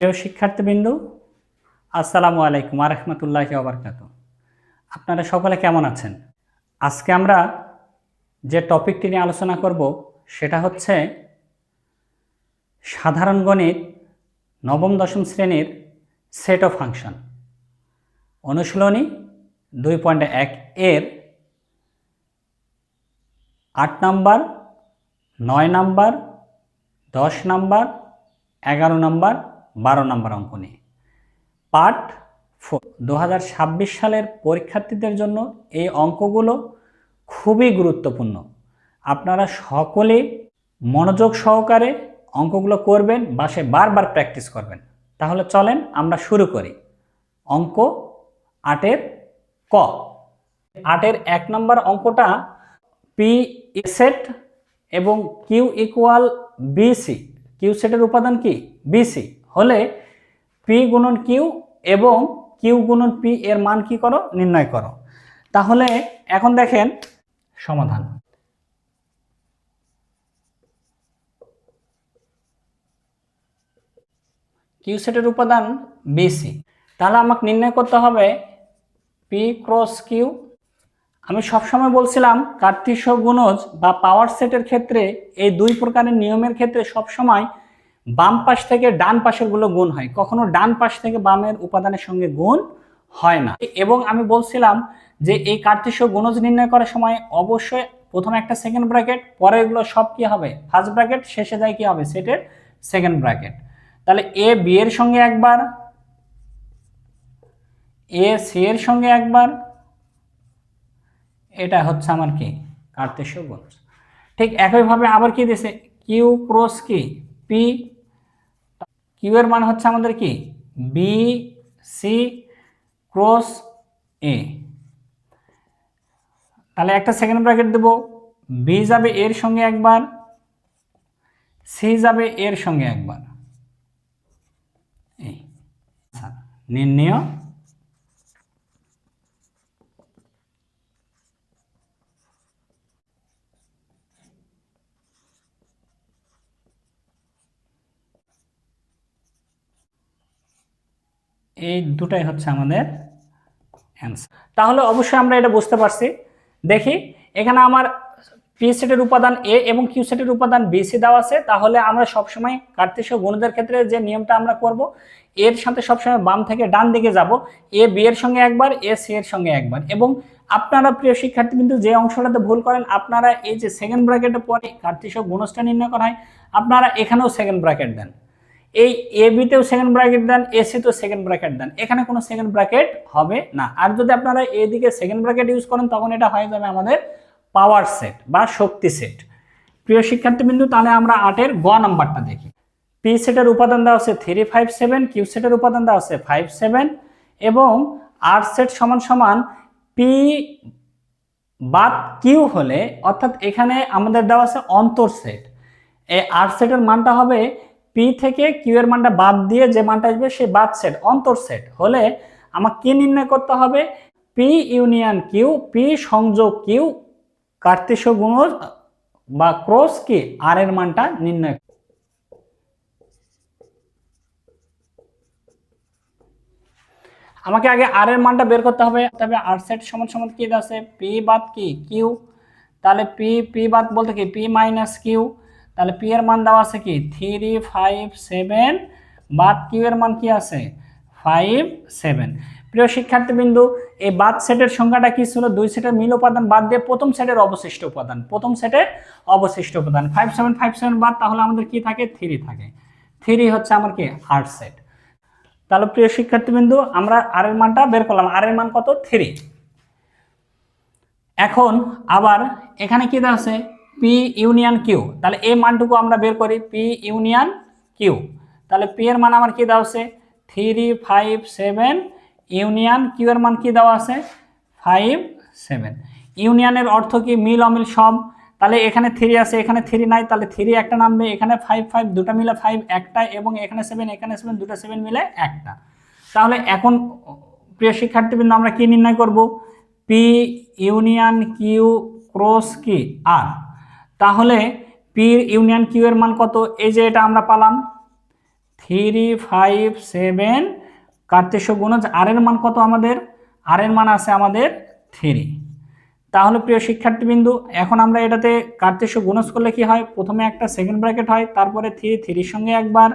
প্রিয় শিক্ষার্থীবৃন্দু, আসসালামু আলাইকুম আরহামতুল্লাহি আবরকাত আপনারা সকলে কেমন আছেন? আজকে আমরা যে টপিকটি নিয়ে আলোচনা করব, সেটা হচ্ছে সাধারণ গণিত নবম, দশম শ্রেণির সেট অফ ফাংশন অনুশীলনী দুই পয়েন্ট এক এর আট নাম্বার, নয় নাম্বার, দশ নাম্বার, এগারো নাম্বার বারো নাম্বার অঙ্ক নিয়ে। Part four. দু হাজার ছাব্বিশ সালের পরীক্ষার্থীদের জন্য এই অঙ্কগুলো খুবই গুরুত্বপূর্ণ। আপনারা সকলে মনোযোগ সহকারে অঙ্কগুলো করবেন বাসে বারবার প্র্যাকটিস করবেন। তাহলে চলেন আমরা শুরু করি। অঙ্ক আটের ক। আটের এক নম্বর অঙ্কটা পি সেট এবং কিউ ইকুয়াল বিসি কিউ সেটের উপাদান কি? বিসি হলে পি গুণন কিউ এবং কিউ গুণন পি এর মান কি করো? নির্ণয় করো। তাহলে এখন দেখেন সমাধান। কিউ সেটের উপাদান বিসি তাহলে আমাকে নির্ণয় করতে হবে পি ক্রস কিউ আমি সবসময় বলছিলাম কার্তিস্য গুণজ বা পাওয়ার সেটের ক্ষেত্রে এই দুই প্রকারের নিয়মের ক্ষেত্রে সবসময় বাম পাশ থেকে ডান পাশেরগুলো গুণ হয়। কখনো ডান পাশ থেকে বামের উপাদানের সঙ্গে গুণ হয় না। এবং আমি বলছিলাম যে এই কার্তিস্য গুণজ নির্ণয় করার সময় অবশ্যই প্রথমে একটা সেকেন্ড ব্র্যাকেট পরে এগুলো সব কি হবে? ফার্স্ট ব্র্যাকেট শেষে যায় কি হবে? সেটের সেকেন্ড ব্র্যাকেট তাহলে এ বি এর সঙ্গে একবার এ সি এর সঙ্গে একবার, এটা হচ্ছে আমার কি? কার্তেশ্য গুণ ঠিক একইভাবে আবার কি দিছে? কিউ ক্রস কি? পি কিউ এর মান হচ্ছে আমাদের কি? বি সি ক্রস এ তাহলে একটা সেকেন্ড ব্র্যাকেট দেব। বি যাবে এর সঙ্গে একবার সি যাবে এর সঙ্গে একবার। এই আচ্ছা, নির্ণয়। এই দুটাই হচ্ছে আমাদের অ্যান্সার তাহলে অবশ্যই আমরা এটা বুঝতে পারছি। দেখি, এখানে আমার পি সেটের উপাদান এ এবং কিউ সেটের উপাদান বি সি দেওয়া আছে। তাহলে আমরা সবসময় কার্তেশীয় গুণদের ক্ষেত্রে যে নিয়মটা আমরা করব, এর সাথে সবসময় বাম থেকে ডান দিকে যাব। এ বি এর সঙ্গে একবার এ সি এর সঙ্গে একবার। এবং আপনারা প্রিয় শিক্ষার্থী কিন্তু যে অংশটাতে ভুল করেন, আপনারা এই যে সেকেন্ড ব্র্যাকেটের পরে কার্তেশীয় গুণজটা নির্ণয় করা হয়, আপনারা এখানেও সেকেন্ড ব্র্যাকেট দেন। এই এ বিতেও সেকেন্ড ব্র্যাকেট দেন এসিতেও সেকেন্ড ব্র্যাকেট দেন। এখানে কোনো সেকেন্ড ব্র্যাকেট হবে না। আর যদি আপনারা এদিকে সেকেন্ড ব্র্যাকেট ইউজ করেন, তখন এটা হয়ে যাবে আমাদের পাওয়ার সেট বা শক্তি সেট প্রিয় শিক্ষার্থীবৃন্দু, তাহলে আমরা আটের গ নাম্বারটা দেখি। পি সেটের উপাদান দেওয়া আছে থ্রি ফাইভ সেভেন কিউ সেটের উপাদান দেওয়া আছে ফাইভ সেভেন এবং আর সেট সমান সমান পি বাদ কিউ হলে, অর্থাৎ এখানে আমাদের দেওয়া আছে অন্তর সেট এই আর সেটের মানটা হবে পি থেকে কিউ এর মানটা বাদ দিয়ে যে মানটা আসবে সেই বাদ সেট অন্তর সেট হলে আমাকে কি নির্ণয় করতে হবে? পি ইউনিয়ন কিউ পি সংযোগ কিউ কার্তেশ গুণজ বা ক্রস কি আর এর মানটা নির্ণয় আমাকে আগে আর এর মানটা বের করতে হবে। তবে আর সেট সমান সমান কি আছে? পি বাদ কি? কিউ তাহলে পি পি বাদ বলতে কি? পি মাইনাস কিউ তাহলে পি এর মান দেওয়া আছে কি? থ্রি ফাইভ সেভেন বাদ কিউ এর মান কি আছে? ফাইভ সেভেন প্রিয় শিক্ষার্থীবৃন্দু, এই বাদ সেটের সংখ্যাটা কি ছিল? দুই সেটের মিল উপাদান বাদ দিয়ে প্রথম সেটের অবশিষ্ট উপাদান, প্রথম সেটের অবশিষ্ট উপাদান। ফাইভ সেভেন ফাইভ সেভেন বাদ, তাহলে আমাদের কি থাকে? থ্রি থাকে। থ্রি হচ্ছে আমার কি? হার্ড সেট তাহলে প্রিয় শিক্ষার্থীবৃন্দু, আমরা আর এর মানটা বের করলাম। আর এর মান কত? থ্রি এখন আবার এখানে কি দেওয়া আছে? পি ইউনিয়ন কিউ তাহলে এই মানটুকু আমরা বের করি পি ইউনিয়ন কিউ তাহলে পি এর মান আমার কি দেওয়া আছে? Three five seven union Q এর মান কি দেওয়া আছে? ফাইভ সেভেন ইউনিয়নের অর্থ কি? মিল, অমিল সব তাহলে এখানে থ্রি আছে, এখানে থ্রি নাই, তাহলে থ্রি একটা নামবে, এখানে ফাইভ ফাইভ দুটা মিলে ফাইভ একটা, এবং এখানে সেভেন এখানে সেভেন দুটো সেভেন মিলে একটা। তাহলে এখন প্রিয় শিক্ষার্থীবৃন্দ, আমরা কি নির্ণয় করব? পি ইউনিয়ন কিউ ক্রস কি আর তাহলে পি ইউনিয়ন কিউ এর মান কত? এই যে এটা আমরা পালাম। থ্রি ফাইভ সেভেন কার্তেশ্য গুণজ আর এর মান কত আমাদের? আর এর মান আছে আমাদের থ্রি তাহলে প্রিয় শিক্ষার্থীবিন্দু, এখন আমরা এটাতে কার্তেশ্য গুণজ করলে কি হয়? প্রথমে একটা সেকেন্ড ব্র্যাকেট হয়, তারপরে থ্রি থ্রির সঙ্গে একবার।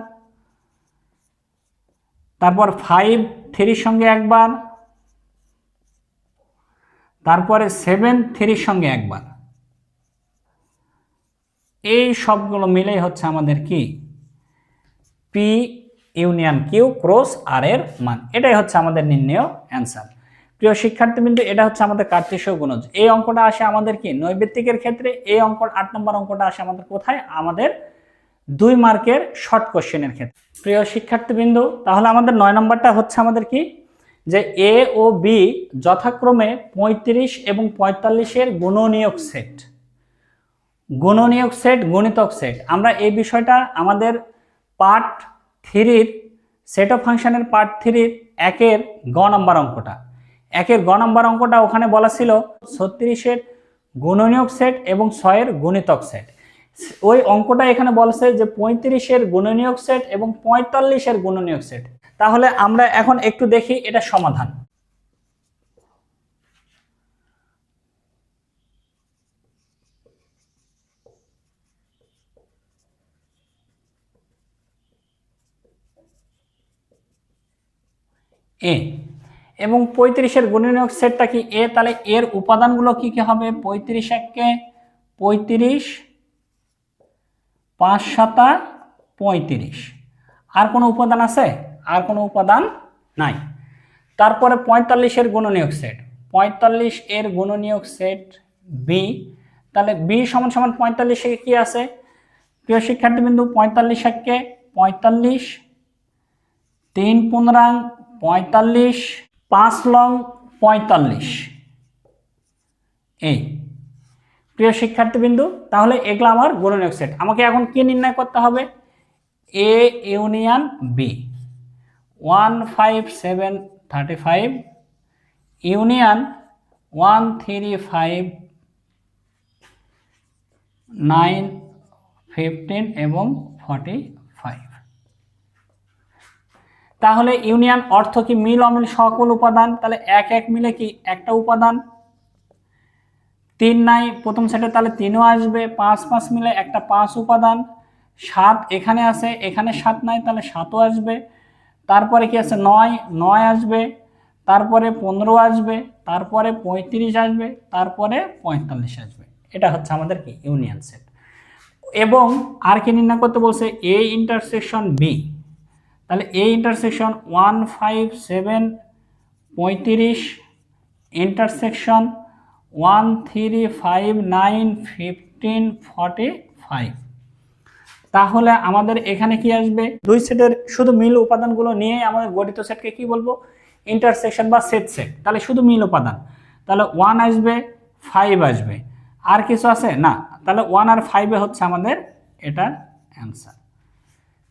তারপর ফাইভ থ্রির সঙ্গে একবার। তারপরে সেভেন থ্রির সঙ্গে একবার। এই সবগুলো মিলেই হচ্ছে আমাদের কি? পি ইউনিয়ন কিউ ক্রস আর এর মান। এটাই হচ্ছে আমাদের নির্ণয় অ্যান্সার প্রিয় শিক্ষার্থীবৃন্দ, এটা হচ্ছে আমাদের কার্তেশীয় গুণজ। এই অঙ্কটা আসে আমাদের কি? নৈবেত্তিকের ক্ষেত্রে এই অঙ্ক আট নম্বর অঙ্কটা আসে আমাদের কোথায়? আমাদের দুই মার্কের শর্ট কোশ্চেনের ক্ষেত্রে। প্রিয় শিক্ষার্থীবৃন্দ, তাহলে আমাদের নয় নম্বরটা হচ্ছে আমাদের কি? যে এ ও বি যথাক্রমে পঁয়ত্রিশ এবং পঁয়তাল্লিশের গুণনীয়ক সেট গুণনীয়ক সেট, গণিতক সেট। আমরা এই বিষয়টা আমাদের পার্ট থ্রির, সেট অফ ফাংশনের পার্ট থ্রির একের গ নম্বর অঙ্কটা। একের গ নম্বর অঙ্কটা ওখানে বলা ছিল ছত্রিশের গুণনীয়ক সেট এবং ছয়ের গুণিতক সেট। ওই অঙ্কটা এখানে বলছে যে পঁয়ত্রিশের গুণনীয়ক সেট এবং পঁয়তাল্লিশের গুণনীয়ক সেট। তাহলে আমরা এখন একটু দেখি এটা সমাধান। এ। এবং পঁয়ত্রিশের গুণনীয়ক সেটটা কি এ? তাহলে এর উপাদানগুলো কি কি হবে? পঁয়ত্রিশ এককে পঁয়ত্রিশ, পাঁচ সাতা পঁয়ত্রিশ। আর কোনো উপাদান আছে? আর কোনো উপাদান নাই। তারপরে পঁয়তাল্লিশের গুণনীয়ক সেট। পঁয়তাল্লিশ এর গুণনীয়ক সেট বি তাহলে বি সমান সমান পঁয়তাল্লিশে কি আছে? প্রিয় শিক্ষার্থীবিন্দু, পঁয়তাল্লিশ এককে পঁয়তাল্লিশ, তিন পনেরাং পঁয়তাল্লিশ, পাঁচ লং, পঁয়তাল্লিশ। এই। প্রিয় শিক্ষার্থীবিন্দু, তাহলে এগুলো আমার গুণনীয়ক সেট। আমাকে এখন কি নির্ণয় করতে হবে? A, union B. One five seven thirty five. Union one three five nine fifteen এবং ফর্টি তাহলে ইউনিয়ন অর্থ কি মিল অমিল সকল উপাদান? তাহলে এক এক মিলে কি একটা উপাদান? তিন নাই, প্রথম সেটে তাহলে তিনও আসবে। পাঁচ পাঁচ মিলে একটা পাঁচ উপাদান। সাত এখানে আছে, এখানে সাত নাই, তাহলে সাতও আসবে। তারপরে কি আছে? নয় নয় আসবে। তারপরে পনেরো আসবে, তারপরে পঁয়ত্রিশ আসবে, তারপরে পঁয়তাল্লিশ আসবে। এটা হচ্ছে আমাদের কি? Union set. এবং আর কি নির্ণয় করতে বলছে? A intersection B. তাহলে A intersection one five seven পঁয়ত্রিশ intersection one three five nine fifteen forty five তাহলে আমাদের এখানে কি আসবে? দুই সেটের শুধু মিল উপাদানগুলো নিয়ে আমাদের গঠিত সেটকে কি বলব? ইন্টারসেকশন বা সেট সেট তাহলে শুধু মিল উপাদান। তাহলে ওয়ান আসবে ফাইভ আসবে। আর কিছু আছে? না। তাহলে ওয়ান আর ফাইভে হচ্ছে আমাদের এটা অ্যান্সার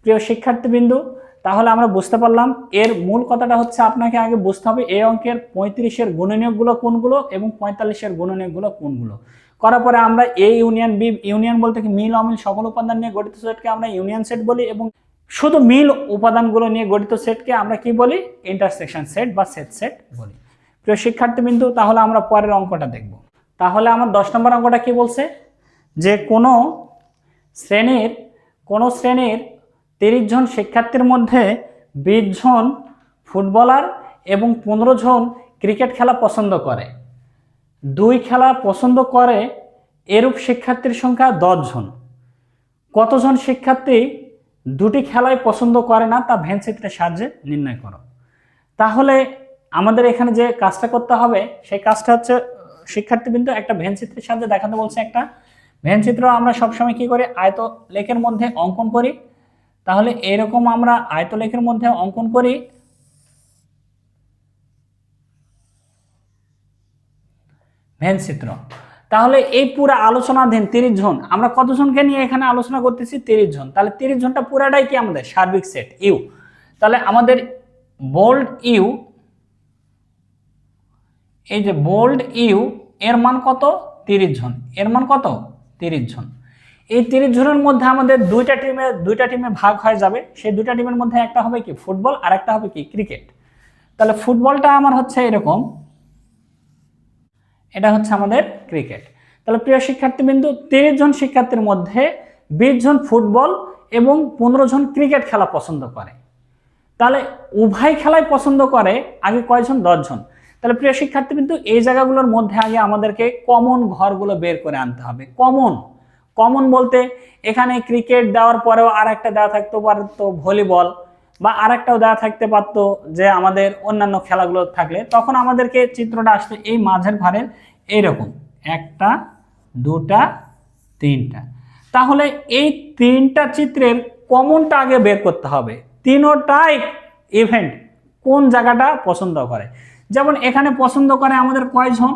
প্রিয় শিক্ষার্থীবিন্দু তাহলে আমরা বুঝতে পারলাম এর মূল কথাটা হচ্ছে আপনাকে আগে বুঝতে হবে এই অঙ্কের পঁয়ত্রিশের গুণনীয়কগুলো কোনগুলো এবং পঁয়তাল্লিশের গুণনীয়কগুলো কোনগুলো। করার পরে আমরা এ ইউনিয়ন, বি ইউনিয়ন বলতে কি মিল, অমিল সকল উপাদান নিয়ে গঠিত সেটকে আমরা ইউনিয়ন সেট বলি এবং শুধু মিল উপাদানগুলো নিয়ে গঠিত সেটকে আমরা কি বলি? ইন্টারসেকশন সেট বা সেট সেট বলি। প্রিয় শিক্ষার্থীবিন্দু, তাহলে আমরা পরের অঙ্কটা দেখব। তাহলে আমার দশ নম্বর অঙ্কটা কি বলছে? যে কোনো শ্রেণির কোনো শ্রেণির তিরিশ জন শিক্ষার্থীর মধ্যে বিশ জন ফুটবলার এবং পনেরো জন ক্রিকেট খেলা পছন্দ করে। দুই খেলা পছন্দ করে এরূপ শিক্ষার্থীর সংখ্যা দশ জন। কতজন শিক্ষার্থী দুটি খেলায় পছন্দ করে না তা ভ্যানচিত্রের সাহায্যে নির্ণয় করো। তাহলে আমাদের এখানে যে কাজটা করতে হবে, সেই কাজটা হচ্ছে শিক্ষার্থী শিক্ষার্থীবৃন্দ একটা ভ্যানচিত্রের সাহায্যে দেখাতে বলছে একটা। ভ্যানচিত্র আমরা সবসময় কি করি? আয়ত লেখের মধ্যে অঙ্কন করি। তাহলে এরকম আমরা আয়তলেখের মধ্যে অঙ্কন করি। ভেন চিত্র তাহলে এই পুরো আলোচনাধীন তিরিশ জন। আমরা কতজনকে নিয়ে এখানে আলোচনা করতেছি? তিরিশ জন। তাহলে তিরিশ জনটা পুরাটাই কি আমাদের? সার্বিক সেট, ইউ। তাহলে আমাদের বোল্ড ইউ, এই যে বোল্ড ইউ, এর মান কত? তিরিশ জন। এর মান কত? তিরিশ জন। এই তিরিশ জনের মধ্যে আমাদের দুইটা টিমে দুইটা টিমে ভাগ হয়ে যাবে। সেই দুইটা টিমের মধ্যে একটা হবে কি ফুটবল, আর একটা হবে কি ক্রিকেট তাহলে ফুটবলটা আমার হচ্ছে এরকম। এটা হচ্ছে আমাদের ক্রিকেট তাহলে প্রিয় শিক্ষার্থীবৃন্দু, তিরিশ জন শিক্ষার্থীর মধ্যে বিশ জন ফুটবল এবং পনেরো জন ক্রিকেট খেলা পছন্দ করে। তাহলে উভয় খেলাই পছন্দ করে আগে কয়জন? দশজন তাহলে প্রিয় শিক্ষার্থীবৃন্দু, এই জায়গাগুলোর মধ্যে আগে আমাদেরকে কমন ঘরগুলো বের করে আনতে হবে। কমন কমন বলতে এখানে ক্রিকেট দেওয়ার পরেও আর একটা দেওয়া থাকতে পারতো ভলিবল বা আর একটাও দেওয়া থাকতে পারতো যে আমাদের অন্যান্য খেলাগুলো থাকলে। তখন আমাদেরকে চিত্রটা আসতে এই মাঝের ঘরের এইরকম, একটা, দুটা, তিনটা। তাহলে এই তিনটা চিত্রের কমনটা আগে বের করতে হবে। তিনোটাই ইভেন্ট কোন জায়গাটা পছন্দ করে? যেমন এখানে পছন্দ করে আমাদের কয়জন?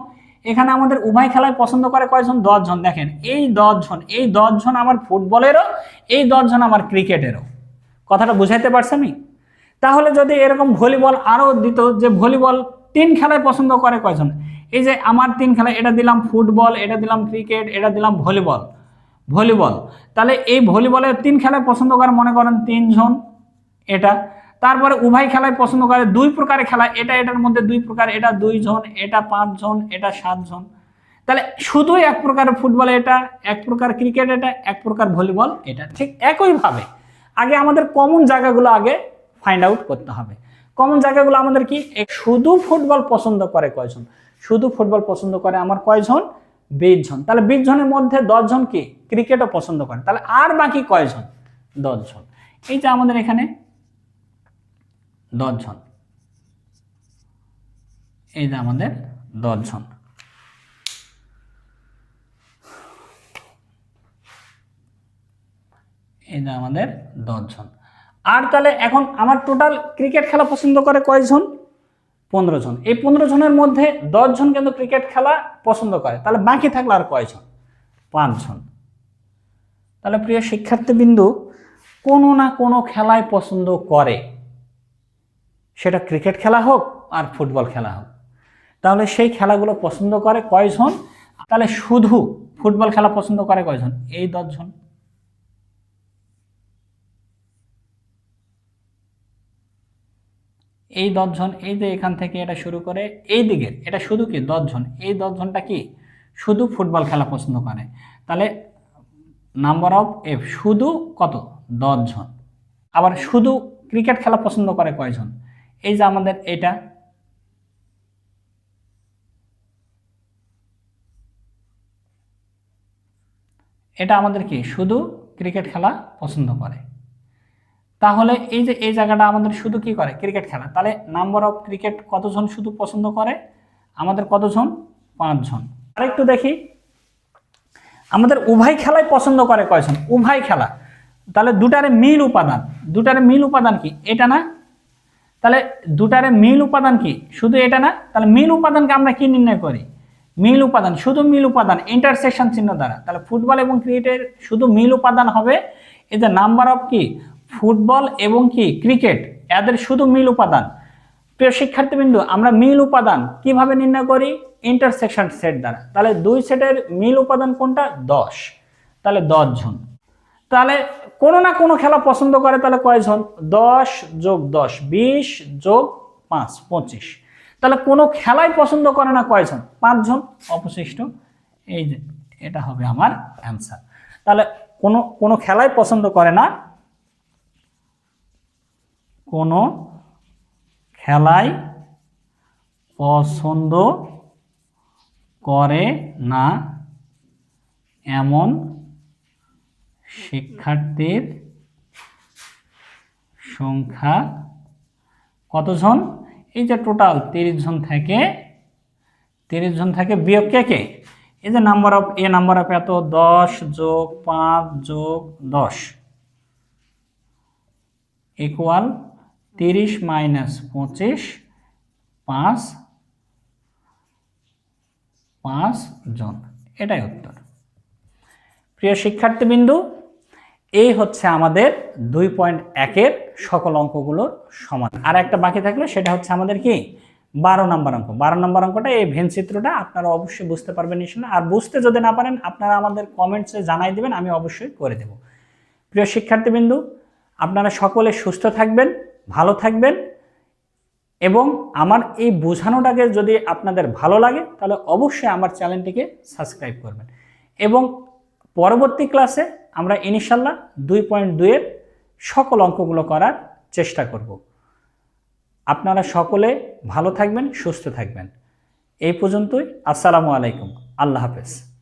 এখানে আমাদের উভয় খেলায় পছন্দ করে কয়জন? দশজন। দেখেন, এই দশজন এই দশজন আমার ফুটবলেরও, এই দশজন আমার ক্রিকেটেরও। কথাটা বুঝাইতে পারছি আমি? তাহলে যদি এরকম ভলিবল আরও দিত যে ভলিবল তিন খেলায় পছন্দ করে কয়জন? এই যে আমার তিন খেলা এটা দিলাম ফুটবল, এটা দিলাম ক্রিকেট, এটা দিলাম ভলিবল ভলিবল। তাহলে এই ভলিবলের তিন খেলায় পছন্দ করে মনে করেন তিনজন, এটা। তারপরে উভয় খেলায় পছন্দ করে, দুই প্রকারের খেলা, এটা এটার মধ্যে দুই প্রকার, এটা দুইজন, এটা পাঁচজন, এটা সাতজন। তাহলে শুধুই এক প্রকার ফুটবল এটা, এক প্রকার ক্রিকেট এটা, এক প্রকার ভলিবল এটা। ঠিক একইভাবে আগে আমাদের কমন জায়গাগুলো আগে ফাইন্ড আউট করতে হবে। কমন জায়গাগুলো আমাদের কি? শুধু ফুটবল পছন্দ করে কয়জন? শুধু ফুটবল পছন্দ করে আমার কয়জন? বিশ জন তাহলে বিশ জনের মধ্যে দশজন কি? ক্রিকেটও পছন্দ করে। তাহলে আর বাকি কয়জন? দশজন। এই যে আমাদের এখানে দশজন এই যে আমাদের দশজন এই যে আমাদের দশজন আর তাহলে এখন আমার টোটাল ক্রিকেট খেলা পছন্দ করে কয়জন? পনেরো জন। এই পনেরো জনের মধ্যে দশজন কিন্তু ক্রিকেট খেলা পছন্দ করে। তাহলে বাকি থাকল আর কয়জন? পাঁচজন। তাহলে প্রিয় শিক্ষার্থীবৃন্দু, কোনো না কোনো খেলায় পছন্দ করে। সেটা ক্রিকেট খেলা হোক আর ফুটবল খেলা হোক। তাহলে সেই খেলাগুলো পছন্দ করে কয়জন? তাহলে শুধু ফুটবল খেলা পছন্দ করে কয়জন? এই দশজন। এই দশজন, এই যে এখান থেকে এটা শুরু করে, এই দিকের এটা শুধু কি দশজন? এই দশজনটা কি শুধু ফুটবল খেলা পছন্দ করে? তাহলে নাম্বার অফ এফ, শুধু কত? দশজন। আবার শুধু ক্রিকেট খেলা পছন্দ করে কয়জন? এই যে আমাদের এটা। এটা আমাদের কি? শুধু ক্রিকেট খেলা পছন্দ করে। তাহলে এই যে, এই জায়গাটা আমাদের শুধু কি করে? ক্রিকেট খেলা। তাহলে নাম্বার অফ ক্রিকেট কতজন শুধু পছন্দ করে? আমাদের কতজন? পাঁচজন। আরেকটু দেখি। আমাদের উভয় খেলাই পছন্দ করে কয়জন? উভয় খেলা। তাহলে দুটারে মিল উপাদান। দুটারে মিল উপাদান কি? এটা না তাহলে দুটারে মিল উপাদান কি? শুধু এটা না, তাহলে মিল উপাদানকে আমরা কি নির্ণয় করি? মিল উপাদান, শুধু মিল উপাদান ইন্টারসেকশন চিহ্ন দ্বারা। তাহলে ফুটবল এবং ক্রিকেটের শুধু মিল উপাদান হবে এই যে নাম্বার অফ কি? ফুটবল এবং কি? ক্রিকেট এদের শুধু মিল উপাদান। প্রিয় শিক্ষার্থীবৃন্দু, আমরা মিল উপাদান কীভাবে নির্ণয় করি? ইন্টারসেকশন সেট দ্বারা। তাহলে দুই সেটের মিল উপাদান কোনটা? দশ। তাহলে দশ জন। তাহলে কোনো না কোনো খেলা পছন্দ করে তাহলে কয়জন? দশ যোগ দশ, বিশ যোগ পাঁচ, পঁচিশ। তাহলে কোনো খেলাই পছন্দ করে না কয়জন? পাঁচজন? অবশিষ্ট। এই যে, এটা হবে আমার অ্যান্সার তাহলে কোনো কোনো খেলাই পছন্দ করে না, কোনো খেলাই পছন্দ করে না, এমন শিক্ষার্থীর সংখ্যা কতজন? এই যে টোটাল তিরিশ জন থেকে তিরিশ জন থেকে বিয়োগ কে কে? এই যে number of A number of এত, দশ যোগ পাঁচ যোগ দশ। ইকুয়াল তিরিশ মাইনাস পঁচিশ, পাঁচ পাঁচ জন এটাই উত্তর। প্রিয় শিক্ষার্থীবিন্দু এই হচ্ছে আমাদের দুই পয়েন্ট একের সকল অঙ্কগুলোর সমান আর একটা বাকি থাকল সেটা হচ্ছে আমাদের কি? বারো নম্বর অঙ্ক। বারো নম্বর অঙ্কটা এই ভেন চিত্রটা আপনারা অবশ্যই বুঝতে পারবেন ইনশাল্লাহ আর বুঝতে যদি না পারেন, আপনারা আমাদের কমেন্টসে জানাই দিবেন, আমি অবশ্যই করে দেব। প্রিয় শিক্ষার্থীবৃন্দু, আপনারা সকলে সুস্থ থাকবেন, ভালো থাকবেন এবং আমার এই বোঝানোটাকে যদি আপনাদের ভালো লাগে, তাহলে অবশ্যই আমার চ্যানেলটিকে সাবস্ক্রাইব করবেন। এবং পরবর্তী ক্লাসে আমরা ইনশাল্লাহ দুই পয়েন্ট দুইয়ের সকল অঙ্কগুলো করার চেষ্টা করব। আপনারা সকলে ভালো থাকবেন, সুস্থ থাকবেন। এই পর্যন্তই। আসসালামু আলাইকুম। আল্লাহ হাফেজ।